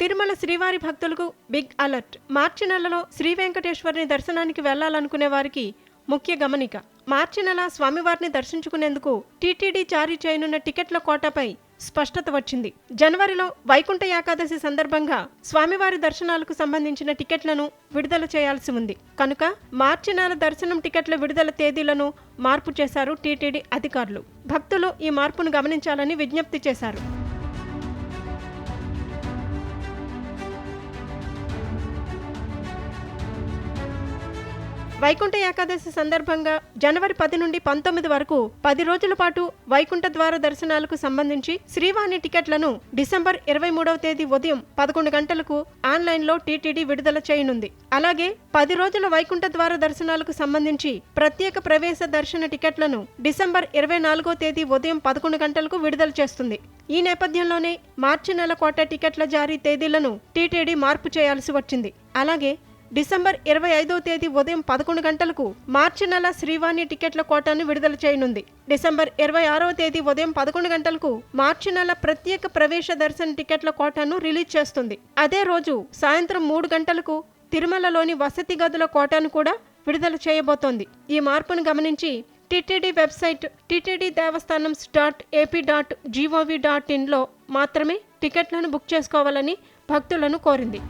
తిరుమల శ్రీవారి భక్తులకు big alert. మార్చి నెలలో శ్రీ వెంకటేశ్వరుని దర్శనానికి వెళ్ళాలనుకునే వారికి ముఖ్య గమనిక. మార్చి నెల స్వామివారిని దర్శించుకునేందుకు టీటీడీ జారీ చేయనున్న టికెట్ల కోటాపై స్పష్టత వచ్చింది. జనవరిలో వైకుంఠ ఏకాదశి సందర్భంగా స్వామివారి దర్శనాలకు సంబంధించిన టికెట్లను విడుదల చేయాల్సి ఉంది. కనుక మార్చి నెల దర్శనం టికెట్ల విడుదల తేదీలను మార్పు చేశారు టీటీడీ అధికారులు. భక్తులు ఈ మార్పును గమనించాలని విజ్ఞప్తి చేశారు. వైకుంఠ ఏకాదశి సందర్భంగా జనవరి పది నుండి పంతొమ్మిది వరకు పది రోజుల పాటు వైకుంఠ ద్వార దర్శనాలకు సంబంధించి శ్రీవాణి టికెట్లను డిసెంబర్ ఇరవై మూడవ తేదీ ఉదయం పదకొండు గంటలకు ఆన్లైన్లో టీటీడీ విడుదల చేయనుంది. అలాగే పది రోజుల వైకుంఠ ద్వార దర్శనాలకు సంబంధించి ప్రత్యేక ప్రవేశ దర్శన టికెట్లను డిసెంబర్ ఇరవై నాలుగో తేదీ ఉదయం పదకొండు గంటలకు విడుదల చేస్తుంది. ఈ నేపథ్యంలోనే మార్చి నెల కోట టికెట్ల జారీ తేదీలను టీటీడీ మార్పు చేయాల్సి వచ్చింది. అలాగే డిసెంబర్ ఇరవై ఐదో తేదీ ఉదయం పదకొండు గంటలకు మార్చి నెల శ్రీవాణి టికెట్ల కోటాను విడుదల చేయనుంది. డిసెంబర్ ఇరవై ఆరవ తేదీ ఉదయం పదకొండు గంటలకు మార్చి నెల ప్రత్యేక ప్రవేశ దర్శన టికెట్ల కోటాను రిలీజ్ చేస్తుంది. అదే రోజు సాయంత్రం మూడు గంటలకు తిరుమలలోని వసతి గదుల కోటాను కూడా విడుదల చేయబోతోంది. ఈ మార్పును గమనించి TTD website TTD Devasthanam dot AP dot G O V dot ఇన్లో మాత్రమే టికెట్లను బుక్ చేసుకోవాలని భక్తులను కోరింది.